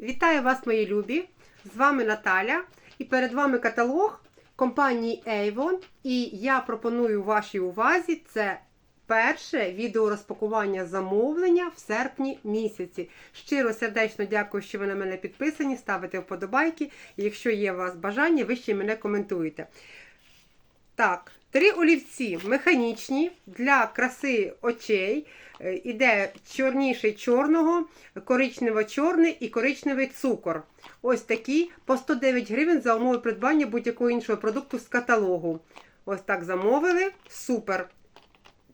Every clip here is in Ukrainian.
Вітаю вас, мої любі! З вами Наталя. І перед вами каталог компанії Avon. І я пропоную вашій увазі це перше відеорозпакування замовлення в серпні місяці. Щиро сердечно дякую, що ви на мене підписані, ставите вподобайки. І якщо є у вас бажання, ви ще мене коментуєте. Так, три олівці механічні для краси очей. Е, Іде чорніший чорного, коричнево-чорний і коричневий цукор. Ось такі по 109 гривень за умови придбання будь-якого іншого продукту з каталогу. Ось так замовили. Супер.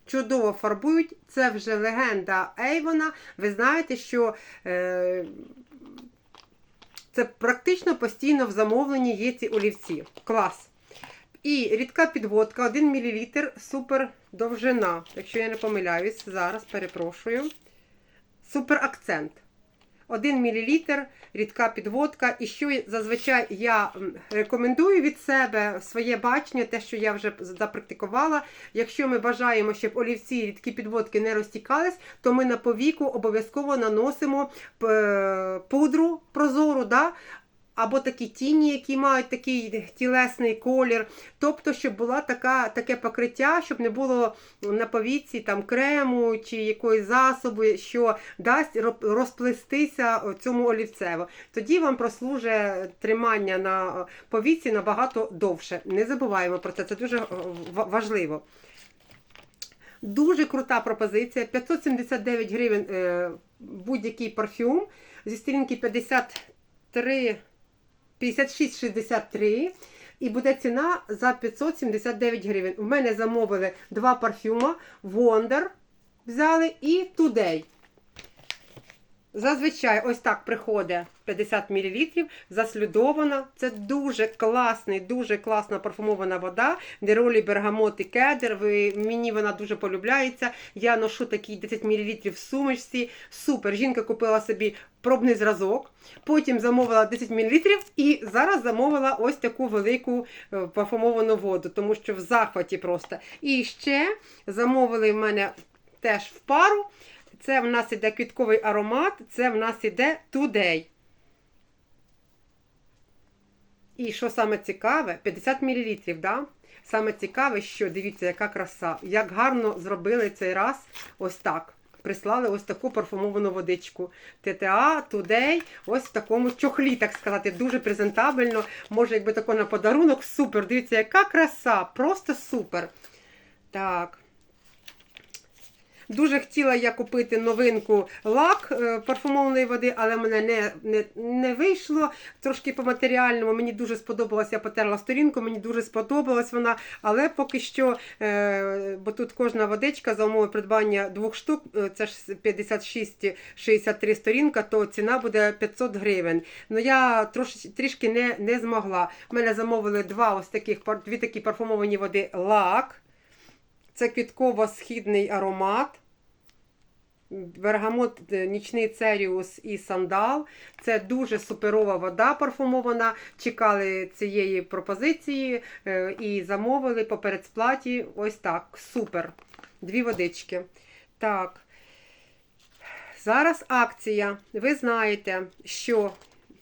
Чудово фарбують. Це вже легенда Ейвона. Ви знаєте, що е, це практично постійно в замовленні є ці олівці. Клас. І рідка підводка 1 мл супер довжина. Якщо я не помиляюсь, зараз перепрошую. Супер акцент. 1 мл рідка підводка. І що зазвичай я рекомендую від себе своє бачення, те, що я вже запрактикувала. Якщо ми бажаємо, щоб олівці рідкі підводки не розтікались, то ми на повіку обов'язково наносимо е, пудру прозору. Да? Або такі тіні, які мають такий тілесний колір. Тобто, щоб така, таке покриття, щоб не було на повіці там крему чи якоїсь засобу, що дасть роз- розплестися цьому олівцево. Тоді вам прослужить тримання на повіці набагато довше. Не забуваємо про це, це дуже важливо. Дуже крута пропозиція. 579 гривень е, будь-який парфюм зі сторінки 53 56,63 і буде ціна за 579 гривень. У мене замовили два парфюма Wonder взяли і Today. Зазвичай ось так приходить 50 мл, заслюдована. Це дуже класний, дуже класна парфумована вода. Неролі бергамот і кедр. Ви, мені вона дуже полюбляється. Я ношу такий 10 мл в сумочці. Супер. Жінка купила собі пробний зразок. Потім замовила 10 мл і зараз замовила ось таку велику е, парфумовану воду, тому що в захваті просто. І ще замовили в мене теж в пару. Це в нас іде квітковий аромат, це в нас іде Today. І що саме цікаве, 50 мл, да? Саме цікаве, що дивіться, яка краса, як гарно зробили цей раз ось так. Прислали ось таку парфумовану водичку. ТТА, Today, ось в такому чохлі, так сказати, дуже презентабельно. Може, якби тако на подарунок, супер. Дивіться, яка краса, просто супер. Так. Дуже хотіла я купити новинку лак е, парфумованої води, але мене не, не, не вийшло. Трошки по матеріальному. Мені дуже сподобалася, я потерла сторінку, мені дуже сподобалась вона. Але поки що, е, бо тут кожна водичка за умови придбання двох штук, е, це ж 56-63 сторінка, то ціна буде 500 гривень. Ну я трошки, трішки не, не змогла. У мене замовили два ось таких дві такі парфумовані води лак. Це квітково-східний аромат. Бергамот, е, нічний церіус і сандал. Це дуже суперова вода парфумована. Чекали цієї пропозиції е, і замовили по передсплаті. Ось так. Супер. Дві водички. Так. Зараз акція. Ви знаєте, що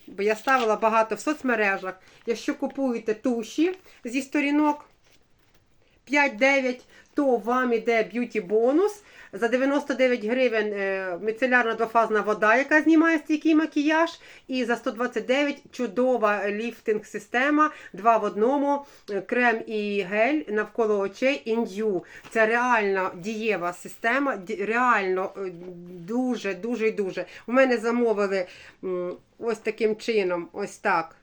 бо я ставила багато в соцмережах. Якщо купуєте туші зі сторінок 5-9, то вам іде б'юті бонус. За 99 гривень е, міцелярна двофазна вода, яка знімає стійкий макіяж. І за 129 чудова ліфтинг система. Два в одному, е, крем і гель навколо очей індю. Це реально дієва система, реально е, дуже, дуже і дуже. У мене замовили ось таким чином, ось так.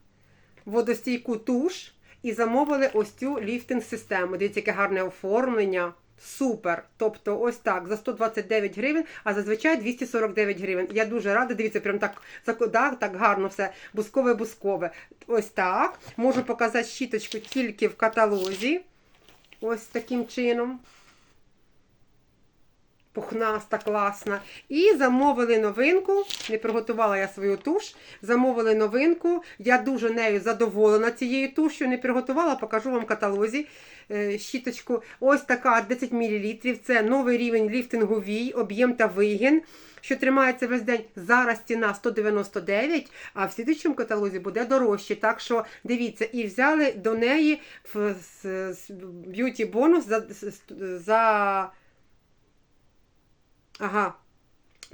Водостійку туш і замовили ось цю ліфтинг-систему. Дивіться, яке гарне оформлення. Супер. Тобто, ось так, за 129 гривень, а зазвичай 249 гривень. Я дуже рада, дивіться, прям так, да, так гарно все. Бускове-бускове. Ось так. Можу показати щіточку тільки в каталозі. Ось таким чином. Пухнаста, класна. І замовили новинку. Не приготувала я свою туш. Замовили новинку. Я дуже нею задоволена цією тушю. Не приготувала, покажу вам в каталозі. е, Щіточку. Ось така 10 мл. Це новий рівень ліфтингу вій, об'єм та вигін, що тримається весь день. Зараз ціна 199, а в слідчому каталозі буде дорожче. Так що дивіться, і взяли до неї в б'юті бонус за, за Ага,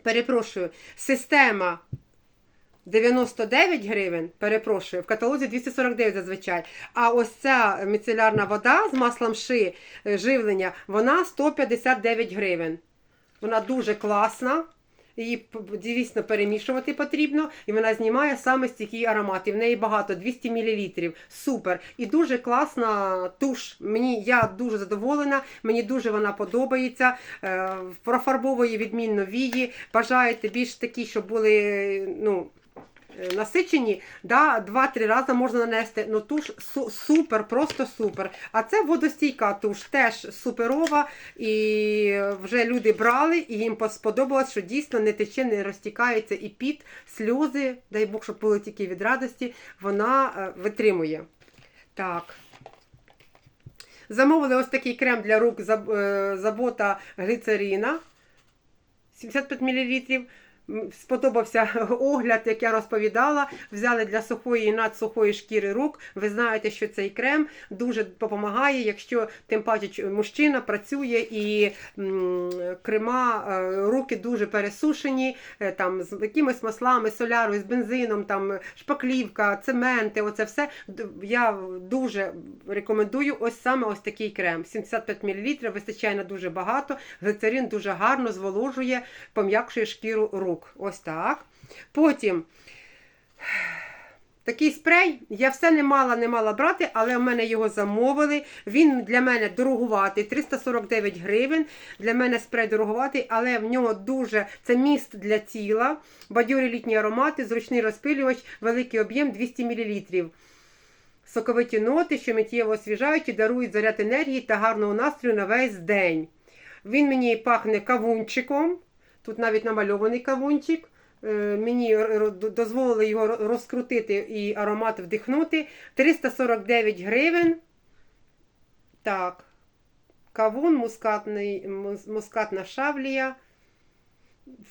перепрошую. Система 99 гривень, перепрошую, в каталозі 249 зазвичай. А ось ця міцелярна вода з маслом ши е, живлення, вона 159 гривень. Вона дуже класна. Її дійсно перемішувати потрібно, і вона знімає саме стійкі аромати. В неї багато 200 мл. Супер. І дуже класна туш. Мені я дуже задоволена, мені дуже вона подобається. Е, профарбовує відмінно вії. Бажаєте більш такі, щоб були ну, насичені, да, два-три рази можна нанести. Ну туш су- супер, просто супер. А це водостійка туш, теж суперова. І вже люди брали, і їм сподобалось, що дійсно не тече, не розтікається і піт, сльози, дай Бог, щоб були тільки від радості, вона е, витримує. Так. Замовили ось такий крем для рук е, забота глицерина. 75 мл. Сподобався огляд, як я розповідала. Взяли для сухої і надсухої шкіри рук. Ви знаєте, що цей крем дуже допомагає, якщо тим паче мужчина працює і крема, е, руки дуже пересушені, е, там з якимись маслами, солярою, з бензином, там шпаклівка, цементи, оце все. Я дуже рекомендую ось саме ось такий крем. 75 мл, вистачає на дуже багато. Глицерин дуже гарно зволожує, пом'якшує шкіру рук. Ось так. Потім такий спрей. Я все не мала, не мала брати, але в мене його замовили. Він для мене дорогуватий, 349 гривень. Для мене спрей дорогуватий, але в нього дуже це міст для тіла, бадьорі літні аромати, зручний розпилювач, великий об'єм 200 мл. Соковиті ноти, що миттєво освіжають і дарують заряд енергії та гарного настрою на весь день. Він мені пахне кавунчиком. Тут навіть намальований кавунчик. Е, Мені дозволили його розкрутити і аромат вдихнути. 349 гривень. Так. Кавун, мускатний, мускатна шавлія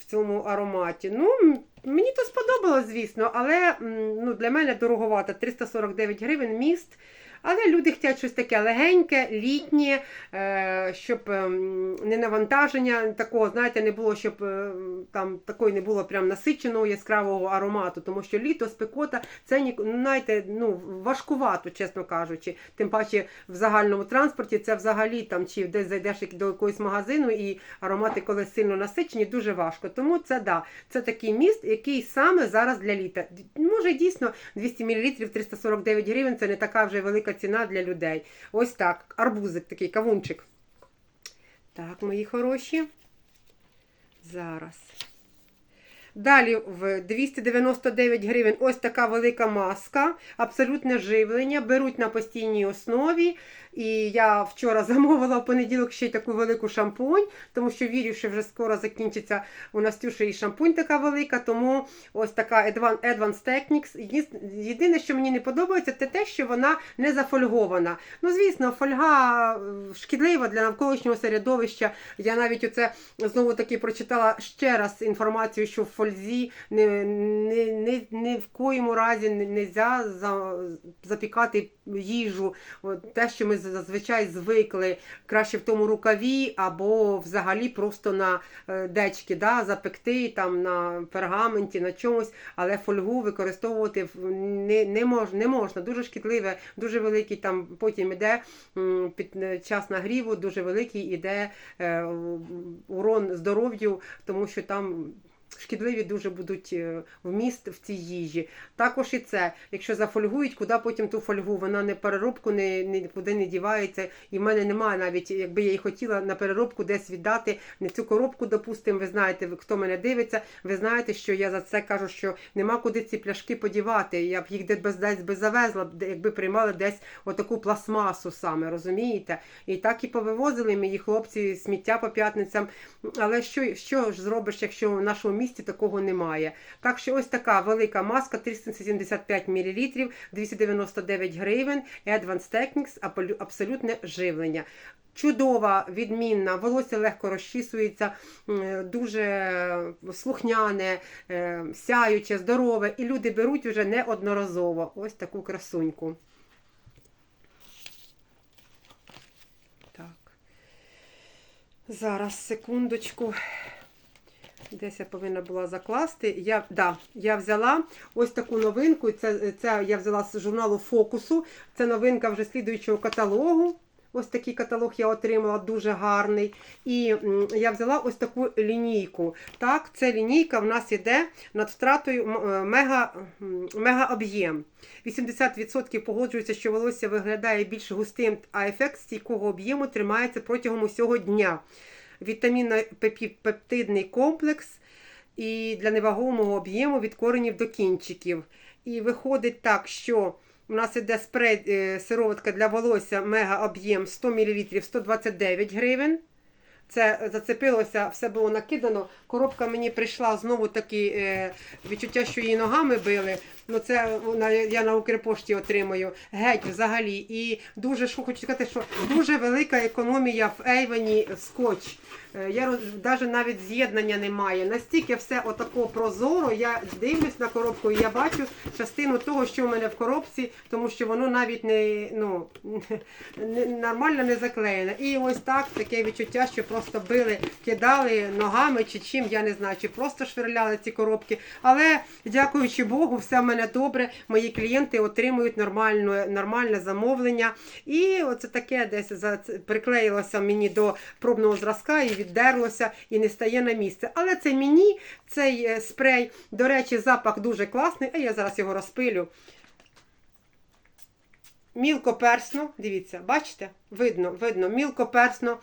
в цьому ароматі. Ну, мені то сподобалось, звісно, але ну, для мене дороговато 349 гривень міст. Але люди хочуть щось таке легеньке, літнє, е, щоб ем, не навантаження такого, знаєте, не було, щоб е, там такої не було прям насиченого яскравого аромату, тому що літо, спекота, це знаєте, ну, важкувато, чесно кажучи. Тим паче в загальному транспорті це взагалі там, чи десь зайдеш до якогось магазину і аромати, коли сильно насичені, дуже важко. Тому це да, це такий міст, який саме зараз для літа. Може, дійсно 200 мл 349 гривень це не така вже велика ціна для людей. Ось так. Арбузик такий, кавунчик. Так, мої хороші. Зараз. Далі в 299 гривень ось така велика маска, абсолютне живлення, беруть на постійній основі. І я вчора замовила в понеділок ще й таку велику шампунь, тому що вірю, що вже скоро закінчиться у Настюші і шампунь така велика, тому ось така Advanced Techniques. Єдине- що мені не подобається, це те, що вона не зафольгована. Ну, звісно, фольга е, шкідлива для навколишнього середовища. Я навіть оце знову таки прочитала ще раз інформацію, що в фользі не, не, не, не в коєму разі не можна запікати їжу. Те, що ми зазвичай звикли, краще в тому рукаві або взагалі просто на е, дечки да, запекти там на пергаменті, на чомусь, але фольгу використовувати не, не, мож, не можна. Дуже шкідливе, дуже великий там потім іде під е, час нагріву, дуже великий іде е, урон здоров'ю, тому що там шкідливі дуже будуть е, вміст в цій їжі. Також і це, якщо зафольгують, куди потім ту фольгу, вона не переробку не, нікуди не дівається. І в мене немає навіть, якби я і хотіла на переробку десь віддати не цю коробку, допустимо, ви знаєте, хто мене дивиться, ви знаєте, що я за це кажу, що нема куди ці пляшки подівати. Я б їх десь би завезла, якби приймали десь отаку пластмасу саме, розумієте? І так і повивозили мої хлопці сміття по п'ятницям. Але що, що ж зробиш, якщо в нашому місті такого немає? Так що ось така велика маска 375 мл, 299 гривень, Advanced Techniques, апол- абсолютне живлення. Чудова, відмінна, волосся легко розчісується, дуже слухняне, е, сяюче, здорове. І люди беруть вже неодноразово ось таку красуньку. Так. Зараз, секундочку. Десь я повинна була закласти. Я, да, я взяла ось таку новинку. Це, це я взяла з журналу Фокусу. Це новинка вже слідуючого каталогу. Ось такий каталог я отримала дуже гарний. І я взяла ось таку лінійку. Так, це лінійка в нас іде над втратою е, мега, мега об'єм. 80% погоджуються, що волосся виглядає більш густим, а ефект стійкого об'єму тримається протягом усього дня. Вітамінно-пептидний комплекс і для невагомого об'єму від коренів до кінчиків. І виходить так, що у нас іде спрей е, сироватка для волосся мега об'єм 100 мл 129 гривень. Це зацепилося, все було накидано. Коробка мені прийшла знову таки е, відчуття, що її ногами били. Ну це я на Укрпошті отримую геть взагалі. І дуже що хочу сказати, що дуже велика економія в Ейвені скотч. Е, Я навіть навіть з'єднання немає. Настільки все отако прозоро. Я дивлюсь на коробку і я бачу частину того, що в мене в коробці, тому що воно навіть не ну не- нормально не заклеєне. І ось так таке відчуття, що просто били, кидали ногами чи чим, я не знаю, чи просто швирляли ці коробки. Але дякуючи Богу, все в мене добре. Мої клієнти отримують нормальне, нормальне замовлення. І оце таке десь приклеїлося мені до пробного зразка і віддерлося, і не стає на місце. Але це мені, цей е, спрей, до речі, запах дуже класний, а я зараз його розпилю. Мілкоперсно, дивіться, бачите? Видно, видно, мілкоперсно.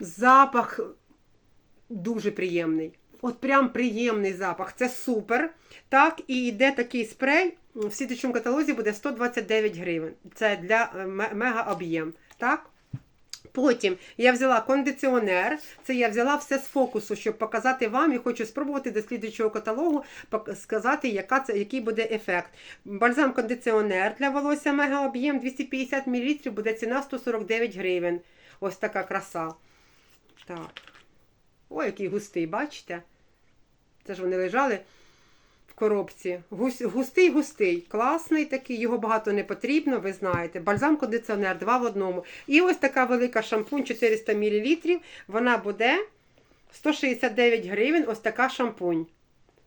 Запах дуже приємний. От прям приємний запах. Це супер. Так, і йде такий спрей. В сітичому каталозі буде 129 гривень. Це для е, мега об'єм. Так? Потім я взяла кондиціонер. Це я взяла все з фокусу, щоб показати вам і хочу спробувати до слідуючого каталогу сказати, яка це, який буде ефект. Бальзам-кондиціонер для волосся мега об'єм 250 мл буде ціна 149 гривень. Ось така краса. Так. Ой, який густий, бачите? Це ж вони лежали в коробці. Густий, густий, класний такий, його багато не потрібно, ви знаєте. Бальзам-кондиціонер, два в одному. І ось така велика шампунь 400 мл. Вона буде 169 гривень. Ось така шампунь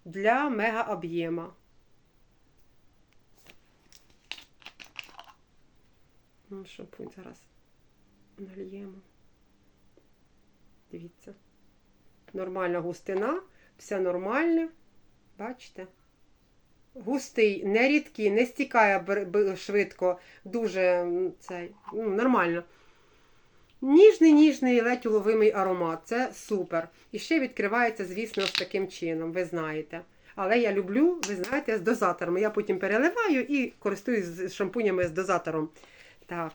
для мега об'єма. Ну, Шампунь зараз нальємо. Дивіться. Нормальна густина, все нормальне. Бачите? Густий, не рідкий, не стікає швидко, дуже цей, ну, нормально. Ніжний, ніжний, ледь уловимий аромат. Це супер. І ще відкривається, звісно, ось таким чином, ви знаєте. Але я люблю, ви знаєте, з дозатором. Я потім переливаю і користуюсь шампунями з дозатором. Так.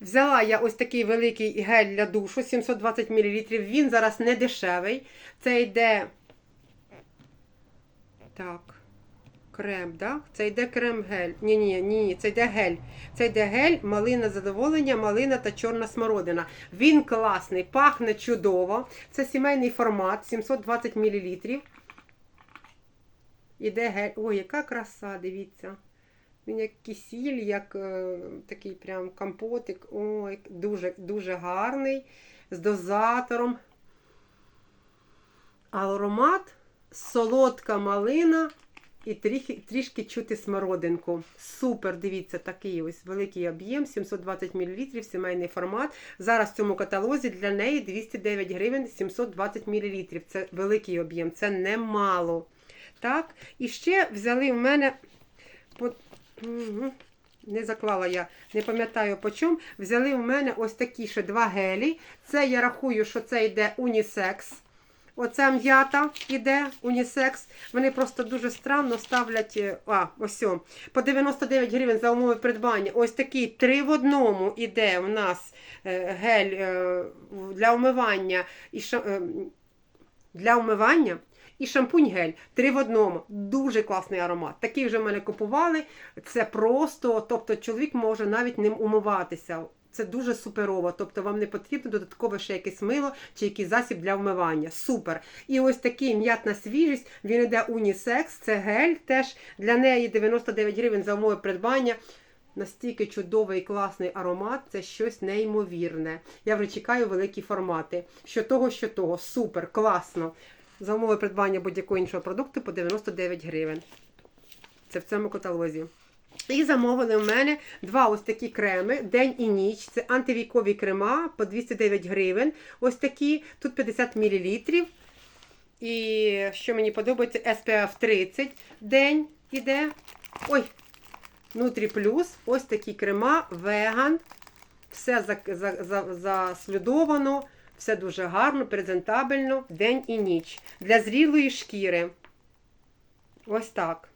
Взяла я ось такий великий гель для душу 720 мл. Він зараз не дешевий. Це йде. Так. Крем, да? Це йде крем-гель. Ні, ні, ні, це йде гель. Це йде гель, малина задоволення, малина та чорна смородина. Він класний, пахне чудово. Це сімейний формат 720 мл. Іде гель. Ой, яка краса, дивіться. Він як кисіль, як е, такий прям компотик. Ой, дуже, дуже гарний. З дозатором. Аромат солодка малина І трішки, трішки чути смородинку. Супер, дивіться, такий ось великий об'єм, 720 мл, сімейний формат. Зараз в цьому каталозі для неї 209 гривень 720 мл. Це великий об'єм, це немало. Так, і ще взяли в мене. Мгм. Не заклала я, не пам'ятаю по чому. Взяли в мене ось такі ще два гелі. Це я рахую, що це йде унісекс. Оця м'ята іде унісекс. Вони просто дуже странно ставлять. е, А, ось о, по 99 гривень за умови придбання. Ось такий три в одному іде у нас е, гель е, для умивання і для умивання. І шампунь-гель три в одному. Дуже класний аромат. Такий вже в мене купували. Це просто, тобто чоловік може навіть ним умиватися. Це дуже суперово. Тобто вам не потрібно додаткове ще якесь мило чи якийсь засіб для вмивання. Супер. І ось такий м'ятна свіжість, він іде унісекс, це гель теж для неї 99 гривень за умови придбання. Настільки чудовий класний аромат, це щось неймовірне. Я вже чекаю великі формати. Що того, що того. Супер, класно. За умови придбання будь-якого іншого продукту по 99 гривень. Це в цьому каталозі. І замовили в мене два ось такі креми день і ніч. Це антивікові крема по 209 гривень. Ось такі, тут 50 мл. І що мені подобається, SPF 30 день іде. Ой, Нутрі плюс. Ось такі крема, веган. Все за, за, за, заслідовано, все дуже гарно, презентабельно, день і ніч. Для зрілої шкіри. Ось так.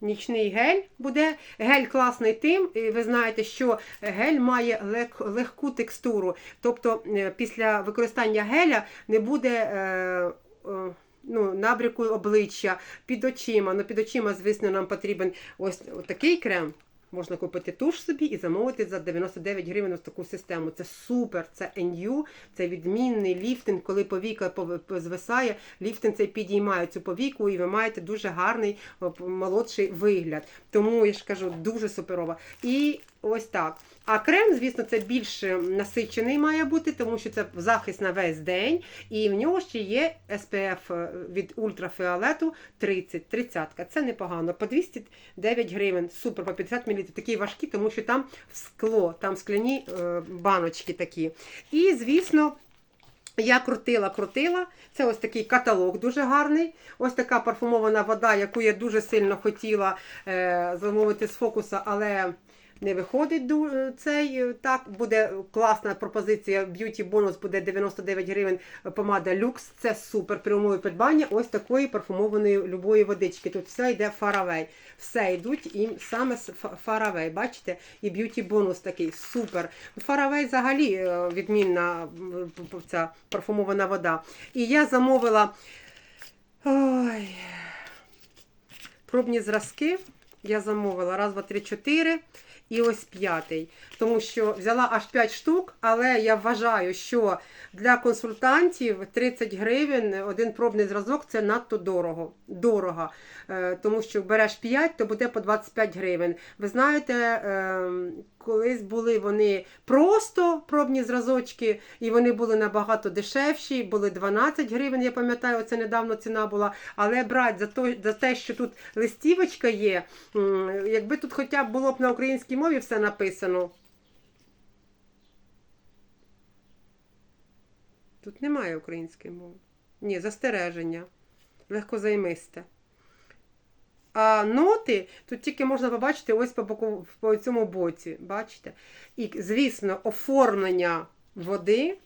Нічний гель буде. Гель класний тим. і Ви знаєте, що гель має лег- легку текстуру. Тобто е, після використання геля не буде. Е, е, Ну, набряку обличчя під очима. Ну, під очима, звісно, нам потрібен ось такий крем. Можна купити туш собі і замовити за 99 гривень ось таку систему. Це супер, це NU, це відмінний ліфтинг, коли повіка звисає, ліфтинг цей підіймає цю повіку, і ви маєте дуже гарний молодший вигляд. Тому я ж кажу, дуже суперова. І ось так. А крем, звісно, це більш е, насичений має бути, тому що це захист на весь день. І в нього ще є SPF е, від ультрафіолету 30. 30. Це непогано. По 209 гривень. Супер, по 50 мл. Такі важкі, тому що там скло, там скляні е, баночки такі. І, звісно. Я крутила, крутила. Це ось такий каталог дуже гарний. Ось така парфумована вода, яку я дуже сильно хотіла е, замовити з фокуса, але не виходить ду- цей. е, Так, буде класна пропозиція. Б'юті бонус буде 99 гривень помада люкс. Це супер при умові придбання ось такої парфумованої любої водички. Тут все йде фаравей. Все йдуть і саме з фаравей. Бачите? І б'юті бонус такий супер. Фаравей взагалі е, відмінна ця парфумована вода. І я замовила. Ой, пробні зразки. Я замовила раз, два, три, чотири. І ось п'ятий. Тому що взяла аж 5 штук, але я вважаю, що для консультантів 30 гривень один пробний зразок це надто дорого. дорого. Е, Тому що береш 5, то буде по 25 гривень. Ви знаєте, е, колись були вони просто пробні зразочки, і вони були набагато дешевші, були 12 гривень, я пам'ятаю, це недавно ціна була. Але брати за, то, за те, що тут листівочка є, якби тут хоча б було б на українській мові все написано. Тут немає української мови. Ні, застереження. Легкозаймисте. А ноти тут тільки можна побачити ось по, боку, по цьому боці. Бачите? І, звісно, оформлення води.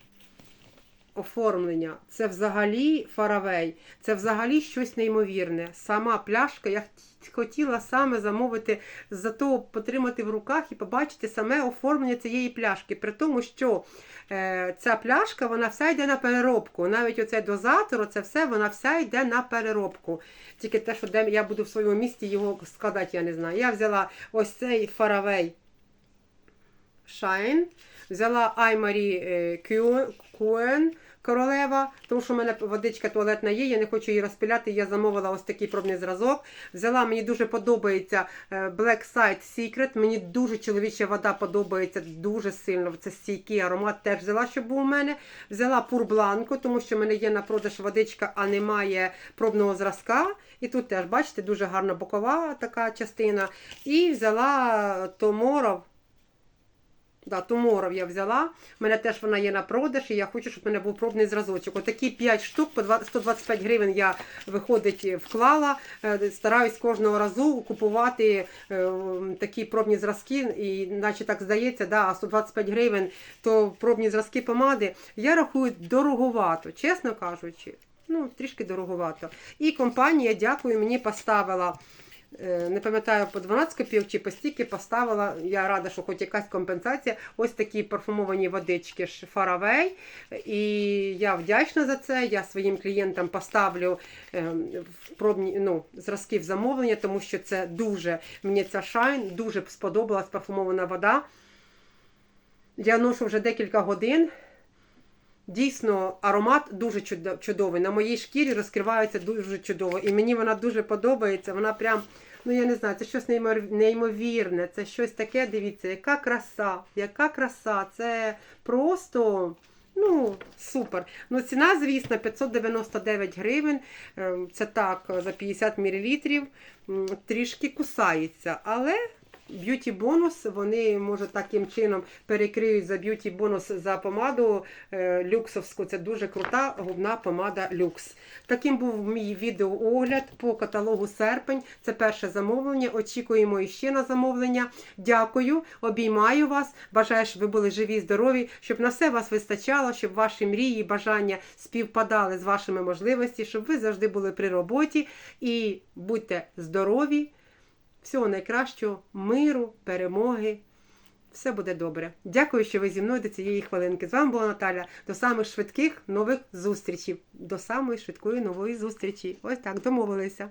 Оформлення це взагалі фаравей, це взагалі щось неймовірне. Сама пляшка, я хотіла саме замовити, зато потримати в руках і побачити саме оформлення цієї пляшки. При тому, що е, ця пляшка вона вся йде на переробку. Навіть оцей дозатор, це все, вона вся йде на переробку. Тільки те, що де я буду в своєму місті його складати, я не знаю. Я взяла ось цей фаравей Shine. Взяла Аймарі Куен королева, тому що в мене водичка туалетна є, я не хочу її розпиляти. Я замовила ось такий пробний зразок. Взяла, мені дуже подобається е, Black Side Secret. Мені дуже чоловіча вода подобається дуже сильно. Це стійкий аромат. Теж взяла, щоб був у мене. Взяла пур бланку, тому що в мене є на продаж водичка, а немає пробного зразка. І тут теж, бачите, дуже гарна бокова така частина. І взяла Томоров. Да, Туморов я взяла. У мене теж вона є на продаж, і я хочу, щоб у мене був пробний зразочок. Отакі 5 штук по 20 125 гривень я виходить вклала. Е, Стараюсь кожного разу купувати е, такі пробні зразки, і наче так здається, да, а 125 гривень то пробні зразки помади. Я рахую дороговато, чесно кажучи. Ну, трішки дороговато. І компанія, дякую, мені поставила. Е, Не пам'ятаю по 12 копійок чи по стільки поставила. Я рада, що хоч якась компенсація. Ось такі парфумовані водички ж Faraway. І я вдячна за це. Я своїм клієнтам поставлю е, в пробні ну, зразки в замовлення, тому що це дуже мені ця шайн дуже сподобалась парфумована вода. Я ношу вже декілька годин. Дійсно, аромат дуже чудовий. На моїй шкірі розкривається дуже чудово. І мені вона дуже подобається. Вона прям, ну я не знаю, це щось неймовірне. Це щось таке, дивіться, яка краса, яка краса. Це просто. Ну, супер. Ну, ціна, звісно, 599 гривень. Ем, Це так, за 50 мл. Трішки кусається, але б'юті бонус вони може таким чином перекриють за б'юті бонус за помаду е, люксовську. Це дуже крута губна помада люкс. Таким був мій відеоогляд по каталогу серпень. Це перше замовлення. Очікуємо іще на замовлення. Дякую, обіймаю вас. Бажаю, щоб ви були живі, здорові, щоб на все вас вистачало, щоб ваші мрії, бажання співпадали з вашими можливостями, щоб ви завжди були при роботі і будьте здорові. Всього найкращого, миру, перемоги. Все буде добре. Дякую, що ви зі мною до цієї хвилинки. З вами була Наталя. До самих швидких нових зустрічей. До самої швидкої нової зустрічі. Ось так домовилися.